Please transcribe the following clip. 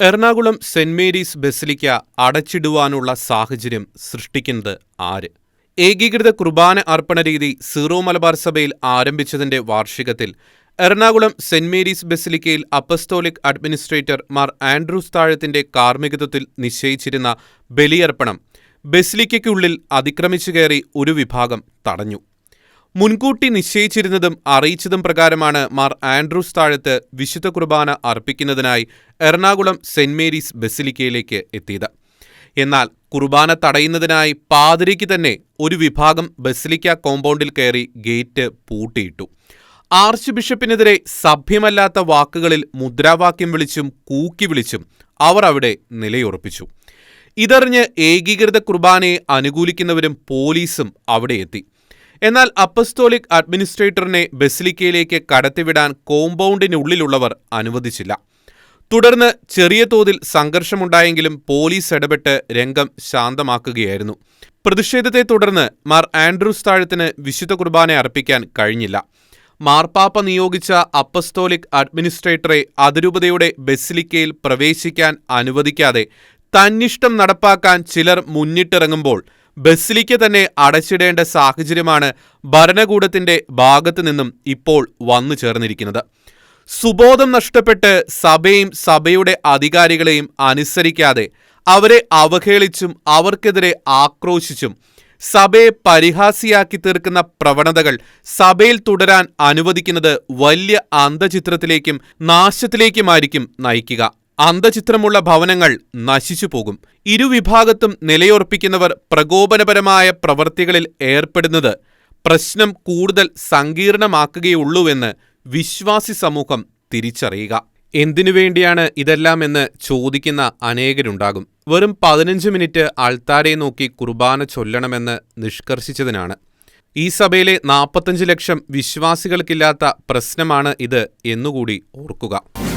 Ernakulam saint Mary's basilica അടച്ചിടുവാനുള്ള സാഹചര്യം സൃഷ്ടിക്കുന്നത് ആര്? ഏകീകൃത കുർബാന അർപ്പണ രീതി സീറോ മലബാർ സഭയിൽ ആരംഭിച്ചതിന്റെ വാർഷികത്തിൽ എറണാകുളം സെന്റ് മേരീസ് ബസിലിക്കയിൽ അപ്പസ്തോലിക് അഡ്മിനിസ്ട്രേറ്റർ മാർ ആൻഡ്രൂസ് താഴത്തിന്റെ കാർമ്മികത്വത്തിൽ നിശ്ചയിച്ചിരുന്ന ബലിയർപ്പണം ബസിലിക്കയ്ക്കുള്ളിൽ അതിക്രമിച്ചു കയറി ഒരു വിഭാഗം തടഞ്ഞു. മുൻകൂട്ടി നിശ്ചയിച്ചിരുന്നതും അറിയിച്ചതും പ്രകാരമാണ് മാർ ആൻഡ്രൂസ് താഴത്ത് വിശുദ്ധ കുർബാന അർപ്പിക്കുന്നതിനായി എറണാകുളം സെന്റ് മേരീസ് ബസിലിക്കയിലേക്ക് എത്തിയത്. എന്നാൽ കുർബാന തടയുന്നതിനായി പാതിരിക്ക് തന്നെ ഒരു വിഭാഗം ബസിലിക്ക കോമ്പൗണ്ടിൽ കയറി ഗേറ്റ് പൂട്ടിയിട്ടു. ആർച്ച് ബിഷപ്പിനെതിരെ സഭ്യമല്ലാത്ത വാക്കുകളിൽ മുദ്രാവാക്യം വിളിച്ചും കൂക്കി വിളിച്ചും അവർ അവിടെ നിലയുറപ്പിച്ചു. ഇതറിഞ്ഞ് ഏകീകൃത കുർബാനയെ അനുകൂലിക്കുന്നവരും പോലീസും അവിടെ എത്തി. എന്നാൽ അപ്പസ്തോലിക് അഡ്മിനിസ്ട്രേറ്ററിനെ ബസിലിക്കയിലേക്ക് കടത്തിവിടാൻ കോമ്പൗണ്ടിനുള്ളിലുള്ളവർ അനുവദിച്ചില്ല. തുടർന്ന് ചെറിയ തോതിൽ സംഘർഷമുണ്ടായെങ്കിലും പോലീസ് ഇടപെട്ട് രംഗം ശാന്തമാക്കുകയായിരുന്നു. പ്രതിഷേധത്തെ തുടർന്ന് മാർ ആൻഡ്രൂസ് താഴത്തിന് വിശുദ്ധ കുർബാന അർപ്പിക്കാൻ കഴിഞ്ഞില്ല. മാർപ്പാപ്പ നിയോഗിച്ച അപ്പസ്തോലിക് അഡ്മിനിസ്ട്രേറ്ററെ അതിരൂപതയുടെ ബസിലിക്കയിൽ പ്രവേശിക്കാൻ അനുവദിക്കാതെ തന്നിഷ്ടം നടപ്പാക്കാൻ ചിലർ മുന്നിട്ടിറങ്ങുമ്പോൾ ബസിലിക്ക തന്നെ അടച്ചിടേണ്ട സാഹചര്യമാണ് ഭരണകൂടത്തിന്റെ ഭാഗത്തു നിന്നും ഇപ്പോൾ വന്നു ചേർന്നിരിക്കുന്നത്. സുബോധം നഷ്ടപ്പെട്ട് സഭയും സഭയുടെ അധികാരികളെയും അനുസരിക്കാതെ അവരെ അവഹേളിച്ചും അവർക്കെതിരെ ആക്രോശിച്ചും സഭയെ പരിഹാസിയാക്കി തീർക്കുന്ന പ്രവണതകൾ സഭയിൽ തുടരാൻ അനുവദിക്കുന്നത് വലിയ അന്തചിത്രത്തിലേക്കും നാശത്തിലേക്കുമായിരിക്കും നയിക്കുക. അന്തചിത്രമുള്ള ഭവനങ്ങൾ നശിച്ചു പോകും ഇരുവിഭാഗത്തും നിലയുറപ്പിക്കുന്നവർ പ്രകോപനപരമായ പ്രവൃത്തികളിൽ ഏർപ്പെടുന്നത് പ്രശ്നം കൂടുതൽ സങ്കീർണമാക്കുകയുള്ളൂവെന്ന് വിശ്വാസി സമൂഹം തിരിച്ചറിയുക. എന്തിനു വേണ്ടിയാണ് ഇതെല്ലാം എന്ന് ചോദിക്കുന്ന അനേകരുണ്ടാകും. വെറും പതിനഞ്ച് മിനിറ്റ് അൾത്താരെ നോക്കി കുർബാന ചൊല്ലണമെന്ന് നിഷ്കർഷിച്ചതിനാണ്. ഈ സഭയിലെ നാൽപ്പത്തഞ്ച് ലക്ഷം വിശ്വാസികൾക്കില്ലാത്ത പ്രശ്നമാണ് ഇത് എന്നുകൂടി ഓർക്കുക.